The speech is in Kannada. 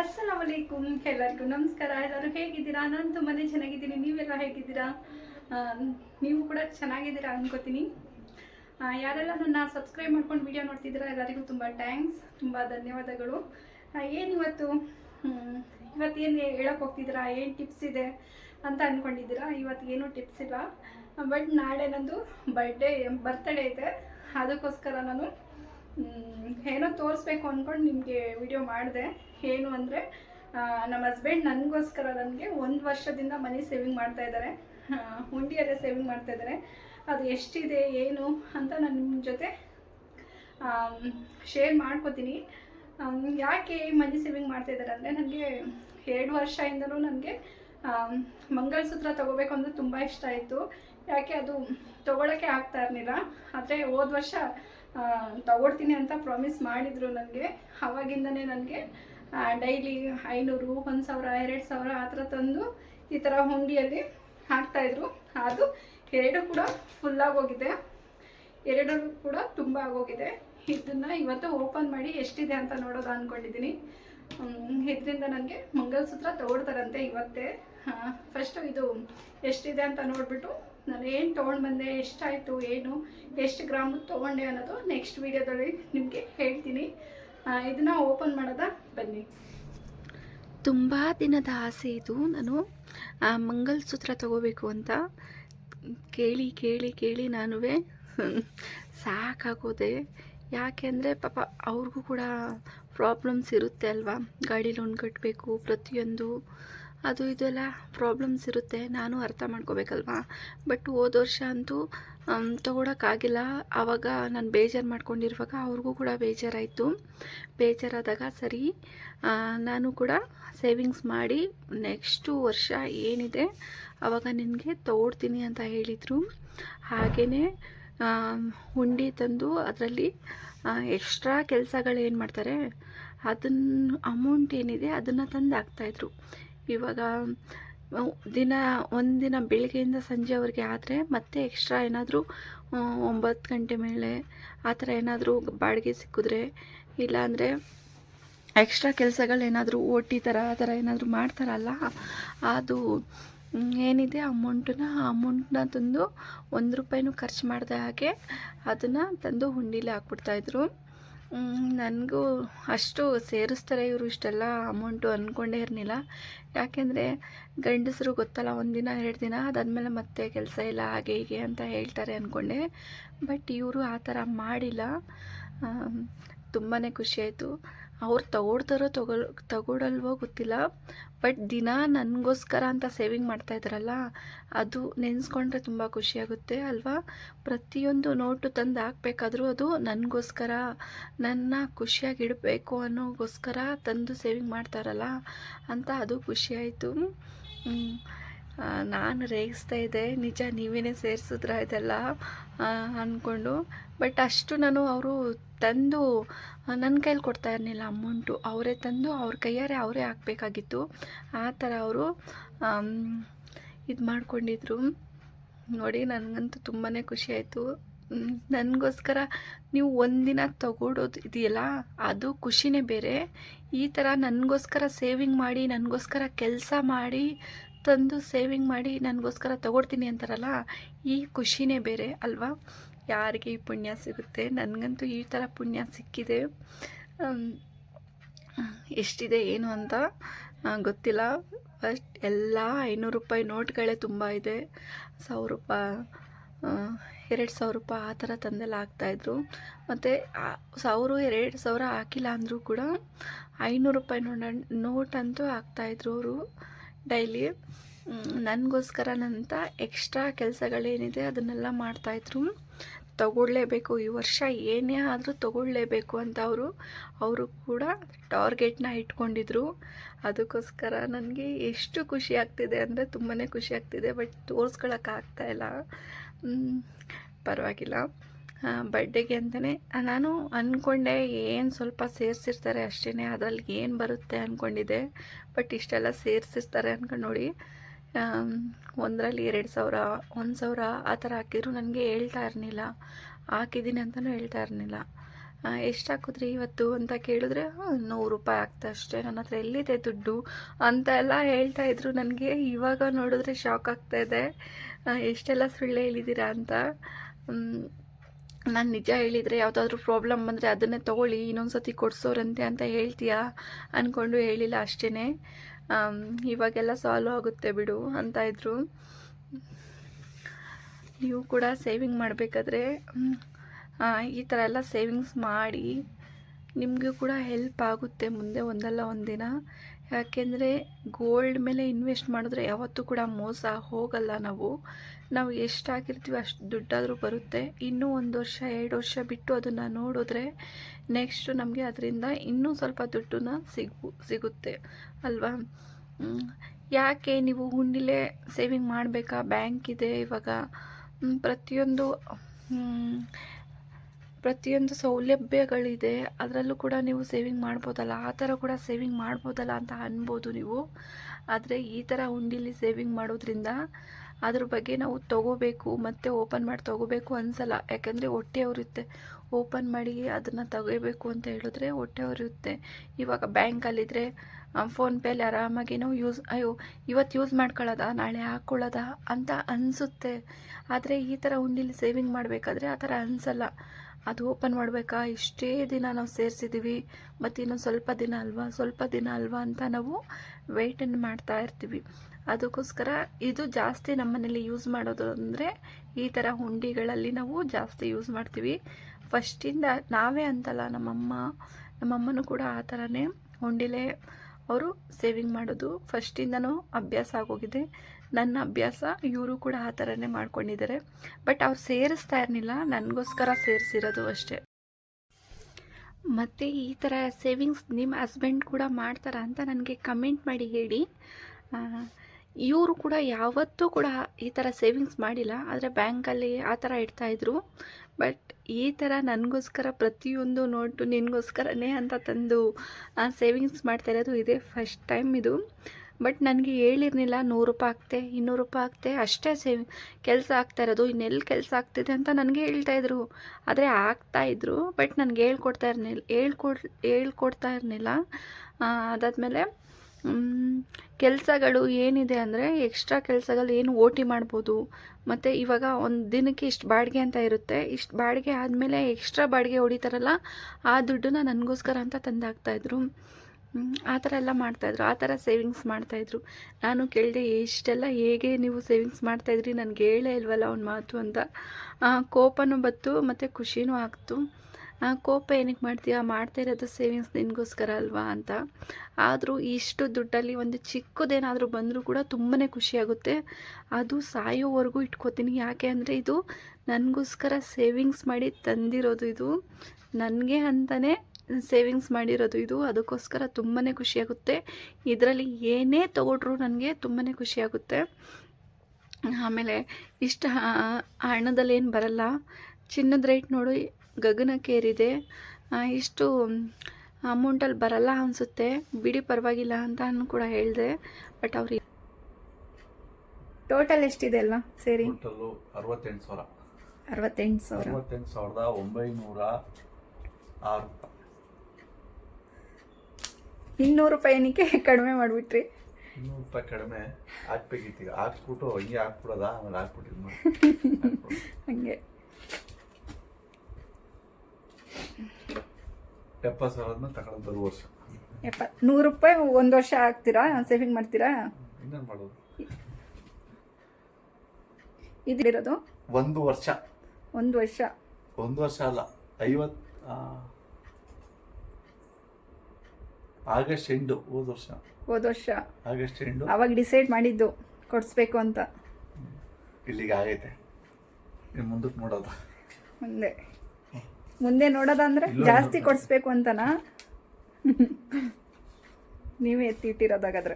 ಅಸ್ಸಲಾಮಲೈಕುಮ್ ಎಲ್ಲರಿಗೂ ನಮಸ್ಕಾರ. ಎಲ್ಲರೂ ಹೇಗಿದ್ದೀರಾ? ನಾನು ತುಂಬಾ ಚೆನ್ನಾಗಿದ್ದೀನಿ. ನೀವೆಲ್ಲ ಹೇಗಿದ್ದೀರಾ? ನೀವು ಕೂಡ ಚೆನ್ನಾಗಿದ್ದೀರಾ ಅನ್ಕೋತೀನಿ. ಯಾರೆಲ್ಲ ನನ್ನ ಸಬ್ಸ್ಕ್ರೈಬ್ ಮಾಡ್ಕೊಂಡು ವಿಡಿಯೋ ನೋಡ್ತಿದ್ದೀರಾ, ಎಲ್ಲರಿಗೂ ತುಂಬ ಥ್ಯಾಂಕ್ಸ್ ತುಂಬ ಧನ್ಯವಾದಗಳು. ಏನಿವತ್ತು ಏನು ಹೇಳಕ್ಕೆ ಹೋಗ್ತಿದ್ದೀರಾ? ಏನು ಟಿಪ್ಸ್ ಇದೆ ಅಂತ ಅಂದ್ಕೊಂಡಿದ್ದೀರಾ ಇವತ್ತು ಏನೂ ಟಿಪ್ಸ್ ಇಲ್ಲ. ಬಟ್ ನಾಳೆ ನಂದು ಬರ್ಡೇ ಬರ್ತಡೇ ಇದೆ. ಅದಕ್ಕೋಸ್ಕರ ನಾನು ಏನೋ ತೋರಿಸ್ಬೇಕು ಅಂದ್ಕೊಂಡು ನಿಮಗೆ ವಿಡಿಯೋ ಮಾಡಿದೆ. ಏನು ಅಂದರೆ ನಮ್ಮ ಹಸ್ಬೆಂಡ್ ನನಗೋಸ್ಕರ ನನಗೆ ಒಂದು ವರ್ಷದಿಂದ ಮನಿ ಸೇವಿಂಗ್ ಮಾಡ್ತಾ ಇದ್ದಾರೆ ಹುಂಡಿಯಲ್ಲೇ ಸೇವಿಂಗ್ ಮಾಡ್ತಾ ಇದ್ದಾರೆ ಅದು ಎಷ್ಟಿದೆ, ಏನು ಅಂತ ನಾನು ನಿಮ್ಮ ಜೊತೆ ಶೇರ್ ಮಾಡ್ಕೋತೀನಿ. ಯಾಕೆ ಮನಿ ಸೇವಿಂಗ್ ಮಾಡ್ತಾ ಇದ್ದಾರೆ ಅಂದರೆ, ನನಗೆ ಎರಡು ವರ್ಷದಿಂದಲೂ ನನಗೆ ಮಂಗಳಸೂತ್ರ ತೊಗೋಬೇಕು ಅಂದರೆ ತುಂಬ ಇಷ್ಟ ಆಯಿತು. ಯಾಕೆ ಅದು ತೊಗೊಳಕ್ಕೆ ಆಗ್ತಾ ಇರಲಿಲ್ಲ. ಆದರೆ ಹೋದ ವರ್ಷ ತಗೊಳ್ತೀನಿ ಅಂತ ಪ್ರಾಮಿಸ್ ಮಾಡಿದರು ನನಗೆ. ಅವಾಗಿಂದನೇ ನನಗೆ ಡೈಲಿ ಐನೂರು, ಒಂದು ಸಾವಿರ, ಎರಡು ಸಾವಿರ ಆ ಥರ ತಂದು ಈ ಥರ ಹುಂಡಿಯಲ್ಲಿ ಹಾಕ್ತಾಯಿದ್ರು ಅದು ಎರಡು ಕೂಡ ಫುಲ್ಲಾಗೋಗಿದೆ ಎರಡೂ ಕೂಡ ತುಂಬ ಆಗೋಗಿದೆ. ಇದನ್ನು ಇವತ್ತು ಓಪನ್ ಮಾಡಿ ಎಷ್ಟಿದೆ ಅಂತ ನೋಡೋದು ಅಂದ್ಕೊಂಡಿದ್ದೀನಿ ಇದರಿಂದ ನನಗೆ ಮಂಗಲಸೂತ್ರ ತಗೊಳ್ತಾರಂತೆ ಇವತ್ತೇ. ಫಸ್ಟು ಇದು ಎಷ್ಟಿದೆ ಅಂತ ನೋಡಿಬಿಟ್ಟು ನಾನು ಏನು ತೊಗೊಂಡು ಬಂದೆ, ಎಷ್ಟಾಯಿತು, ಏನು, ಎಷ್ಟು ಗ್ರಾಮು ತೊಗೊಂಡೆ ಅನ್ನೋದು ನೆಕ್ಸ್ಟ್ ವೀಡಿಯೋದಲ್ಲಿ ನಿಮಗೆ ಹೇಳ್ತೀನಿ. ಇದನ್ನು ಓಪನ್ ಮಾಡೋದಾ? ಬನ್ನಿ. ತುಂಬ ದಿನದ ಆಸೆ ಇದು. ನಾನು ಮಂಗಲಸೂತ್ರ ತಗೋಬೇಕು ಅಂತ ಕೇಳಿ ಕೇಳಿ ಕೇಳಿ ನಾನು ಸಾಕಾಗೋದೆ. ಯಾಕೆ ಅಂದರೆ ಪಾಪ ಅವ್ರಿಗೂ ಕೂಡ ಪ್ರಾಬ್ಲಮ್ಸ್ ಇರುತ್ತೆ ಅಲ್ವಾ? ಗಾಡಿ ಲೋನ್ ಕಟ್ಟಬೇಕು ಪ್ರತಿಯೊಂದು. ಅದು ಇದೆಲ್ಲ ಪ್ರಾಬ್ಲಮ್ಸ್ ಇರುತ್ತೆ. ನಾನು ಅರ್ಥ ಮಾಡ್ಕೋಬೇಕಲ್ವಾ? ಬಟ್ ಹೋದ ವರ್ಷ ಅಂತೂ ತೊಗೊಳಕ್ಕಾಗಿಲ್ಲ. ಆವಾಗ ನಾನು ಬೇಜಾರು ಮಾಡ್ಕೊಂಡಿರುವಾಗ ಅವ್ರಿಗೂ ಕೂಡ ಬೇಜಾರಾಯಿತು. ಬೇಜಾರಾದಾಗ ಸರಿ ನಾನು ಕೂಡ ಸೇವಿಂಗ್ಸ್ ಮಾಡಿ ನೆಕ್ಸ್ಟು ವರ್ಷ ಏನಿದೆ, ಆವಾಗ ನಿನಗೆ ತಗೊಡ್ತೀನಿ ಅಂತ ಹೇಳಿದರು. ಹಾಗೆಯೇ ಹುಂಡಿ ತಂದು ಅದರಲ್ಲಿ ಎಕ್ಸ್ಟ್ರಾ ಕೆಲಸಗಳು ಏನು ಮಾಡ್ತಾರೆ? ಅದನ್ನು ಅಮೌಂಟ್ ಏನಿದೆ ಅದನ್ನು ತಂದು ಹಾಕ್ತಾಯಿದ್ರು ಇವಾಗ ದಿನ ಒಂದಿನ ಬೆಳಗ್ಗೆಯಿಂದ ಸಂಜೆವರೆಗೆ ಆದರೆ ಮತ್ತೆ ಎಕ್ಸ್ಟ್ರಾ ಏನಾದರೂ ಒಂಬತ್ತು ಗಂಟೆ ಮೇಲೆ ಆ ಥರ ಏನಾದರೂ ಬಾಡಿಗೆ ಸಿಕ್ಕಿದ್ರೆ ಇಲ್ಲಾಂದರೆ ಎಕ್ಸ್ಟ್ರಾ ಕೆಲಸಗಳೇನಾದರೂ ಓ ಟಿ ಥರ ಆ ಥರ ಏನಾದರೂ ಮಾಡ್ತಾರಲ್ಲ, ಅದು ಏನಿದೆ ಅಮೌಂಟನ್ನ, ಆ ಅಮೌಂಟನ್ನ ತಂದು ಒಂದು ರೂಪಾಯಿನೂ ಖರ್ಚು ಮಾಡಿದ ಹಾಗೆ ಅದನ್ನು ತಂದು ಹುಂಡೀಲಿ ಹಾಕ್ಬಿಡ್ತಾಯಿದ್ರು ನನಗೂ ಅಷ್ಟು ಸೇರಿಸ್ತಾರೆ ಇವರು ಇಷ್ಟೆಲ್ಲ ಅಮೌಂಟು ಅಂದ್ಕೊಂಡೇ ಇರಲಿಲ್ಲ. ಯಾಕೆಂದರೆ ಗಂಡಸರು ಗೊತ್ತಲ್ಲ ಒಂದಿನ ಎರಡು ದಿನ ಅದಾದಮೇಲೆ ಮತ್ತೆ ಕೆಲಸ ಇಲ್ಲ, ಹಾಗೆ ಹೀಗೆ ಅಂತ ಹೇಳ್ತಾರೆ ಅಂದ್ಕೊಂಡೆ ಬಟ್ ಇವರು ಆ ಥರ ಮಾಡಿಲ್ಲ. ತುಂಬಾ ಖುಷಿಯಾಯಿತು ಅವ್ರು ತಗೊಳ್ತಾರೋ ತಗೊಳ್, ತಗೊಳಲ್ವೋ ಗೊತ್ತಿಲ್ಲ. ಬಟ್ ದಿನ ನನಗೋಸ್ಕರ ಅಂತ ಸೇವಿಂಗ್ ಮಾಡ್ತಾ ಇದ್ರಲ್ಲ ಅದು ನೆನೆಸ್ಕೊಂಡ್ರೆ ತುಂಬ ಖುಷಿಯಾಗುತ್ತೆ ಅಲ್ವಾ? ಪ್ರತಿಯೊಂದು ನೋಟು ತಂದು ಹಾಕ್ಬೇಕಾದ್ರೂ ಅದು ನನಗೋಸ್ಕರ, ನನ್ನ ಖುಷಿಯಾಗಿ ಇಡಬೇಕು ಅನ್ನೋಗೋಸ್ಕರ ತಂದು ಸೇವಿಂಗ್ ಮಾಡ್ತಾರಲ್ಲ ಅಂತ ಅದು ಖುಷಿಯಾಯಿತು. ನಾನು ರೇಗಿಸ್ತಾ ಇದ್ದೆ. ನಿಜ ನೀವೇನೇ ಸೇರಿಸಿದ್ರ ಇದೆಲ್ಲ ಅಂದ್ಕೊಂಡು ಬಟ್ ಅಷ್ಟು ನಾನು ಅವರು ತಂದು ನನ್ನ ಕೈಲಿ ಕೊಡ್ತಾ ಇರಲಿಲ್ಲ ಅಮೌಂಟು. ಅವರೇ ತಂದು ಅವ್ರ ಕೈಯಾರೆ ಅವರೇ ಹಾಕಬೇಕಾಗಿತ್ತು. ಆ ಥರ ಅವರು ಇದು ಮಾಡಿಕೊಂಡಿದ್ರು. ನೋಡಿ, ನನಗಂತೂ ತುಂಬಾ ಖುಷಿಯಾಯಿತು ನನಗೋಸ್ಕರ ನೀವು ಒಂದಿನ ತಗೊಡೋದು ಇದೆಯಲ್ಲ, ಅದು ಖುಷಿನೇ ಬೇರೆ. ಈ ಥರ ನನಗೋಸ್ಕರ ಸೇವಿಂಗ್ ಮಾಡಿ, ನನಗೋಸ್ಕರ ಕೆಲಸ ಮಾಡಿ, ತಂದು ಸೇವಿಂಗ್ ಮಾಡಿ ನನಗೋಸ್ಕರ ತಗೊಡ್ತೀನಿ ಅಂತಾರಲ್ಲ, ಈ ಖುಷಿನೇ ಬೇರೆ, ಅಲ್ವಾ? ಯಾರಿಗೆ ಈ ಪುಣ್ಯ ಸಿಗುತ್ತೆ? ನನಗಂತೂ ಈ ಥರ ಪುಣ್ಯ ಸಿಕ್ಕಿದೆ. ಎಷ್ಟಿದೆ ಏನು ಅಂತ ಗೊತ್ತಿಲ್ಲ. ಫಸ್ಟ್ ಎಲ್ಲ ಐನೂರು ರೂಪಾಯಿ ನೋಟ್ಗಳೇ ತುಂಬ ಇದೆ. ಸಾವಿರ ರೂಪಾಯಿ ಎರಡು ಸಾವಿರ ರೂಪಾಯಿ ಆ ಥರ ತಂದೆಲ್ಲ ಹಾಕ್ತಾಯಿದ್ರು ಮತ್ತು ಸಾವಿರ, ಎರಡು ಸಾವಿರ ಹಾಕಿಲ್ಲ ಅಂದರೂ ಕೂಡ ಐನೂರು ರೂಪಾಯಿ ನೋಟ್ ನೋಟ್ ಅಂತೂ ಹಾಕ್ತಾಯಿದ್ರು ಅವರು ಡೈಲಿ. ನನಗೋಸ್ಕರನಂತ ಎಕ್ಸ್ಟ್ರಾ ಕೆಲಸಗಳೇನಿದೆ ಅದನ್ನೆಲ್ಲ ಮಾಡ್ತಾಯಿದ್ರು ತಗೊಳ್ಳೇಬೇಕು, ಈ ವರ್ಷ ಏನೇ ಆದರೂ ತಗೊಳ್ಳೇಬೇಕು ಅಂತ ಅವರು ಅವರು ಕೂಡ ಟಾರ್ಗೆಟ್ನ ಇಟ್ಕೊಂಡಿದ್ರು. ಅದಕ್ಕೋಸ್ಕರ ನನಗೆ ಎಷ್ಟು ಖುಷಿ ಆಗ್ತಿದೆ ಅಂದರೆ ತುಂಬಾ ಖುಷಿ ಆಗ್ತಿದೆ, ಬಟ್ ತೋರಿಸ್ಕೊಳಕ್ಕಾಗ್ತಾ ಇಲ್ಲ. ಪರವಾಗಿಲ್ಲ. ಬರ್ಡೇಗೆ ಅಂತಲೇ ನಾನು ಅಂದ್ಕೊಂಡೆ ಏನು ಸ್ವಲ್ಪ ಸೇರಿಸಿರ್ತಾರೆ ಅಷ್ಟೇ ಅದರಲ್ಲಿ ಏನು ಬರುತ್ತೆ ಅಂದ್ಕೊಂಡಿದ್ದೆ ಬಟ್ ಇಷ್ಟೆಲ್ಲ ಸೇರಿಸಿರ್ತಾರೆ ಅಂದ್ಕೊಂಡು ನೋಡಿ. ಒಂದರಲ್ಲಿ ಎರಡು ಸಾವಿರ ಒಂದು ಸಾವಿರ ಆ ಥರ ಹಾಕಿದ್ರು. ನನಗೆ ಹೇಳ್ತಾ ಇರಲಿಲ್ಲ ಹಾಕಿದ್ದೀನಿ ಅಂತಲೂ ಹೇಳ್ತಾ ಇರಲಿಲ್ಲ ಎಷ್ಟು ಹಾಕಿದ್ರಿ ಇವತ್ತು ಅಂತ ಕೇಳಿದ್ರೆ "ಆ, ನೂರು ರೂಪಾಯಿ ಆಗ್ತಾ ಅಷ್ಟೇ. ನನ್ನ ಹತ್ರ ಎಲ್ಲಿದೆ ದುಡ್ಡು ಅಂತ ಎಲ್ಲ ಹೇಳ್ತಾ ಇದ್ರು. ನನಗೆ ಇವಾಗ ನೋಡಿದ್ರೆ ಶಾಕ್ ಆಗ್ತಾ ಇದೆ. ಎಷ್ಟೆಲ್ಲ ಸುಳ್ಳು ಹೇಳಿದ್ದೀರಾ ಅಂತ. ನಾನು ನಿಜ ಹೇಳಿದರೆ ಯಾವುದಾದ್ರೂ ಪ್ರಾಬ್ಲಮ್ ಬಂದರೆ ಅದನ್ನೇ ತೊಗೊಳ್ಳಿ ಇನ್ನೊಂದು ಸತಿ ಕೊಡ್ಸೋರಂತೆ ಅಂತ ಹೇಳ್ತೀಯಾ ಅಂದ್ಕೊಂಡು ಹೇಳಿಲ್ಲ ಅಷ್ಟೇ ಇವಾಗೆಲ್ಲ ಸಾಲ್ವ್ ಆಗುತ್ತೆ ಬಿಡು ಅಂತ ಇದ್ರು. ನೀವು ಕೂಡ ಸೇವಿಂಗ್ ಮಾಡಬೇಕಾದ್ರೆ ಈ ಥರ ಎಲ್ಲ ಸೇವಿಂಗ್ಸ್ ಮಾಡಿ, ನಿಮಗೂ ಕೂಡ ಹೆಲ್ಪ್ ಆಗುತ್ತೆ ಮುಂದೆ ಒಂದಲ್ಲ ಒಂದಿನ. ಯಾಕೆಂದರೆ ಗೋಲ್ಡ್ ಮೇಲೆ ಇನ್ವೆಸ್ಟ್ ಮಾಡಿದ್ರೆ ಯಾವತ್ತೂ ಕೂಡ ಮೋಸ ಹೋಗಲ್ಲ ನಾವು. ನಾವು ಎಷ್ಟು ಹಾಕಿರ್ತೀವಿ ಅಷ್ಟು ದುಡ್ಡಾದರೂ ಬರುತ್ತೆ. ಇನ್ನೂ ಒಂದು ವರ್ಷ, ಎರಡು ವರ್ಷ ಬಿಟ್ಟು ಅದನ್ನು ನೋಡಿದ್ರೆ ನೆಕ್ಸ್ಟು ನಮಗೆ ಅದರಿಂದ ಇನ್ನೂ ಸ್ವಲ್ಪ ದುಡ್ಡನ್ನ ಸಿಗು, ಸಿಗುತ್ತೆ. ಅಲ್ವಾ? ಯಾಕೆ ನೀವು ಹುಂಡಿಲೇ ಸೇವಿಂಗ್ ಮಾಡಬೇಕಾ? ಬ್ಯಾಂಕ್ ಇದೆ ಇವಾಗ. ಪ್ರತಿಯೊಂದು ಪ್ರತಿಯೊಂದು ಸೌಲಭ್ಯಗಳಿದೆ, ಅದರಲ್ಲೂ ಕೂಡ ನೀವು ಸೇವಿಂಗ್ ಮಾಡ್ಬೋದಲ್ಲ, ಆ ಥರ ಕೂಡ ಸೇವಿಂಗ್ ಮಾಡ್ಬೋದಲ್ಲ ಅಂತ ಅನ್ಬೋದು ನೀವು. ಆದರೆ ಈ ಥರ ಉಂಡಿಲಿ ಸೇವಿಂಗ್ ಮಾಡೋದ್ರಿಂದ ಅದ್ರ ಬಗ್ಗೆ ನಾವು ತಗೋಬೇಕು, ಮತ್ತು ಓಪನ್ ಮಾಡಿ ತಗೋಬೇಕು ಅನ್ಸಲ್ಲ. ಯಾಕಂದರೆ ಹೊಟ್ಟೆ ಓಪನ್ ಮಾಡಿ ಅದನ್ನು ತಗೋಬೇಕು ಅಂತ ಹೇಳಿದ್ರೆ ಹೊಟ್ಟೆ ಅವರಿರುತ್ತೆ ಇವಾಗ ಬ್ಯಾಂಕಲ್ಲಿದ್ದರೆ ಫೋನ್ಪೇಲಿ ಆರಾಮಾಗಿ ನಾವು ಯೂಸ್ ಅಯ್ಯೋ ಇವತ್ತು ಯೂಸ್ ಮಾಡ್ಕೊಳ್ಳೋದಾ? ನಾಳೆ ಹಾಕ್ಕೊಳ್ಳೋದ? ಅಂತ ಅನಿಸುತ್ತೆ. ಆದರೆ ಈ ಥರ ಉಂಡಿಲಿ ಸೇವಿಂಗ್ ಮಾಡಬೇಕಾದ್ರೆ ಆ ಥರ ಅನಿಸಲ್ಲ. ಅದು ಓಪನ್ ಮಾಡಬೇಕಾ? ಇಷ್ಟೇ ದಿನ ನಾವು ಸೇರಿಸಿದ್ದೀವಿ ಮತ್ತು ಇನ್ನೊಂದು ಸ್ವಲ್ಪ ದಿನ ಅಲ್ವಾ? ಸ್ವಲ್ಪ ದಿನ ಅಲ್ವಾ ಅಂತ ನಾವು ವೆಯ್ಟನ್ನು ಮಾಡ್ತಾ ಇರ್ತೀವಿ. ಅದಕ್ಕೋಸ್ಕರ ಇದು ಜಾಸ್ತಿ ನಮ್ಮನೇಲಿ ಯೂಸ್ ಮಾಡೋದು ಅಂದರೆ ಈ ಥರ ಹುಂಡಿಗಳಲ್ಲಿ ನಾವು ಜಾಸ್ತಿ ಯೂಸ್ ಮಾಡ್ತೀವಿ. ಫಸ್ಟಿಂದ ನಾವೇ ಅಂತಲ್ಲ, ನಮ್ಮಮ್ಮ, ನಮ್ಮಮ್ಮನೂ ಕೂಡ ಆ ಥರನೇ ಹುಂಡಿಲೇ ಅವರು ಸೇವಿಂಗ್ ಮಾಡೋದು ಫಸ್ಟಿಂದನೂ ಅಭ್ಯಾಸ ಆಗೋಗಿದೆ. ನನ್ನ ಅಭ್ಯಾಸ ಇವರು ಕೂಡ ಆ ಥರನೇ ಮಾಡ್ಕೊಂಡಿದ್ದಾರೆ. ಬಟ್ ಅವ್ರು ಸೇರಿಸ್ತಾ ಇರಲಿಲ್ಲ, ನನಗೋಸ್ಕರ ಸೇರಿಸಿರೋದು ಅಷ್ಟೇ. ಮತ್ತು ಈ ಥರ ಸೇವಿಂಗ್ಸ್ ನಿಮ್ಮ ಹಸ್ಬೆಂಡ್ ಕೂಡ ಮಾಡ್ತಾರಾ ಅಂತ ನನಗೆ ಕಮೆಂಟ್ ಮಾಡಿ ಹೇಳಿ. ಇವರು ಕೂಡ ಯಾವತ್ತೂ ಕೂಡ ಈ ಥರ ಸೇವಿಂಗ್ಸ್ ಮಾಡಿಲ್ಲ, ಆದರೆ ಬ್ಯಾಂಕಲ್ಲಿ ಆ ಥರ ಇಡ್ತಾಯಿದ್ರು ಬಟ್ ಈ ಥರ ನನಗೋಸ್ಕರ ಪ್ರತಿಯೊಂದು ನೋಟು ನಿನಗೋಸ್ಕರನೇ ಅಂತ ತಂದು ಸೇವಿಂಗ್ಸ್ ಮಾಡ್ತಾ ಇರೋದು ಇದೇ ಫಸ್ಟ್ ಟೈಮ್ ಇದು. ಬಟ್ ನನಗೆ ಹೇಳಿರಲಿಲ್ಲ, ನೂರು ರೂಪಾಯಿ ಆಗ್ತೆ, ಇನ್ನೂರು ರೂಪಾಯಿ ಆಗ್ತೆ, ಅಷ್ಟೇ ಸೇವ್ ಕೆಲಸ ಆಗ್ತಾ ಇರೋದು ಇನ್ನೆಲ್ಲಿ ಕೆಲಸ ಆಗ್ತಿದೆ ಅಂತ ನನಗೆ ಹೇಳ್ತಾಯಿದ್ರು ಆದರೆ ಆಗ್ತಾಯಿದ್ರು ಬಟ್ ನನಗೆ ಹೇಳ್ಕೊಡ್ತಾ ಇರಲಿಲ್ಲ ಹೇಳ್ಕೊಡ್, ಹೇಳ್ಕೊಡ್ತಾ ಇರಲಿಲ್ಲ ಅದಾದಮೇಲೆ ಕೆಲಸಗಳು ಏನಿದೆ ಅಂದರೆ ಎಕ್ಸ್ಟ್ರಾ ಕೆಲಸಗಳು ಏನು ಓಟಿ ಮಾಡ್ಬೋದು. ಮತ್ತು ಇವಾಗ ಒಂದು ದಿನಕ್ಕೆ ಇಷ್ಟು ಬಾಡಿಗೆ ಅಂತ ಇರುತ್ತೆ. ಇಷ್ಟು ಬಾಡಿಗೆ ಆದಮೇಲೆ ಎಕ್ಸ್ಟ್ರಾ ಬಾಡಿಗೆ ಹೊಡಿತಾರಲ್ಲ, ಆ ದುಡ್ಡನ್ನ ನನಗೋಸ್ಕರ ಅಂತ ತಂದಾಕ್ತಾಯಿದ್ರು ಆ ಥರ ಎಲ್ಲ ಮಾಡ್ತಾಯಿದ್ರು ಆ ಥರ ಸೇವಿಂಗ್ಸ್ ಮಾಡ್ತಾಯಿದ್ರು ನಾನು ಕೇಳಿದೆ, ಇಷ್ಟೆಲ್ಲ ಹೇಗೆ ನೀವು ಸೇವಿಂಗ್ಸ್ ಮಾಡ್ತಾಯಿದ್ರಿ ನನಗೆ ಹೇಳೇ ಇಲ್ವಲ್ಲ ಅವ್ನ ಮಾತು ಅಂತ. ಕೋಪನೂ ಬತ್ತು ಮತ್ತು ಖುಷಿನೂ ಆಗ್ತು. ಕೋಪ ಏನಕ್ಕೆ ಮಾಡ್ತೀಯಾ? ಮಾಡ್ತಾ ಇರೋದು ಸೇವಿಂಗ್ಸ್ ನಿನಗೋಸ್ಕರ ಅಲ್ವಾ ಅಂತ. ಆದರೂ ಇಷ್ಟು ದುಡ್ಡಲ್ಲಿ ಒಂದು ಚಿಕ್ಕದೇನಾದರೂ ಬಂದರೂ ಕೂಡ ತುಂಬಾ ಖುಷಿಯಾಗುತ್ತೆ ಅದು ಸಾಯೋವರೆಗೂ ಇಟ್ಕೋತೀನಿ. ಯಾಕೆ ಅಂದರೆ ಇದು ನನಗೋಸ್ಕರ ಸೇವಿಂಗ್ಸ್ ಮಾಡಿ ತಂದಿರೋದು ಇದು. ನನಗೆ ಅಂತಲೇ ಸೇವಿಂಗ್ಸ್ ಮಾಡಿರೋದು ಇದು. ಅದಕ್ಕೋಸ್ಕರ ತುಂಬಾ ಖುಷಿಯಾಗುತ್ತೆ ಇದರಲ್ಲಿ ಏನೇ ತೊಗೊಂಡ್ರು ನನಗೆ ತುಂಬಾ ಖುಷಿಯಾಗುತ್ತೆ ಆಮೇಲೆ ಇಷ್ಟು ಹಣದಲ್ಲಿ ಏನು ಬರಲ್ಲ. ಚಿನ್ನದ ರೇಟ್ ನೋಡು ಗಗನಕ್ಕೇರಿದೆ. ಇಷ್ಟು ಅಮೌಂಟಲ್ಲಿ ಬರಲ್ಲ ಅನಿಸುತ್ತೆ. ಬಿಡಿ ಪರವಾಗಿಲ್ಲ ಅಂತ ಕೂಡ ಹೇಳಿದೆ. ಬಟ್ ಅವ್ರಿಗೆ ಟೋಟಲ್ ಎಷ್ಟಿದೆ ಅಲ್ಲ ಸೇರಿ? ಟೋಟಲ್ಲು ಅರವತ್ತೆಂಟು ಸಾವಿರ. ಅರವತ್ತೆಂಟು ಸಾವಿರ. ಅರವತ್ತೆಂಟು ಸಾವಿರದ ಒಂಬೈನೂರ ಆರು. ಇನ್ನೂರು ರೂಪಾಯಿ ಏನಕ್ಕೆ ಕಡಿಮೆ ಮಾಡಿಬಿಟ್ರಿ? ಇನ್ನೂರು ರೂಪಾಯಿ ಕಡಿಮೆ ಹಾಕ್ಬೇಕಿತ್ತು ಹಾಕ್ಬಿಟ್ಟು ಹಿಂಗೆ ಹಾಕ್ಬಿಡೋದಾ ಆಮೇಲೆ ಹಾಕ್ಬಿಟ್ಟಿದ್ದು ಹಂಗೆ. ಎಪ್ಪತ್ತು ಸಾವಿರದನ್ನ ತಗೊಳ್ಳೋದು ಬರುವ ವರ್ಷ. ಎಪ್ಪ ನೂರು ರೂಪಾಯಿ ಒಂದು ವರ್ಷ ಹಾಕ್ತೀರಾ ಸೇವಿಂಗ್ ಮಾಡ್ತೀರಾ? ಇನ್ನೇನು ಮಾಡೋದು? ಇದಿರೋದು ಒಂದು ವರ್ಷ. ಒಂದು ವರ್ಷ. ಒಂದು ವರ್ಷ ಅಲ್ಲ ಐವತ್ತು ಆಗಸ್ಟ್ ಎಂಡು ಹೋದ ವರ್ಷ. ಹೋದ ವರ್ಷ. ಆಗಸ್ಟ್ ಎಂಡು ಅವಾಗ ಡಿಸೈಡ್ ಮಾಡಿದ್ದು ಕೊಡಿಸ್ಬೇಕು ಅಂತ. ಇಲ್ಲಿಗೆ ಆಗೈತೆ. ಇನ್ನು ಮುಂದಕ್ಕೆ ನೋಡೋದು. ಮುಂದೆ. ಮುಂದೆ ನೋಡೋದಂದ್ರೆ ಜಾಸ್ತಿ. ಕೊಡಿಸ್ಬೇಕು ಅಂತನಾ ನೀವೇ ಎತ್ತಿಟ್ಟಿರೋದಾಗಾದ್ರೆ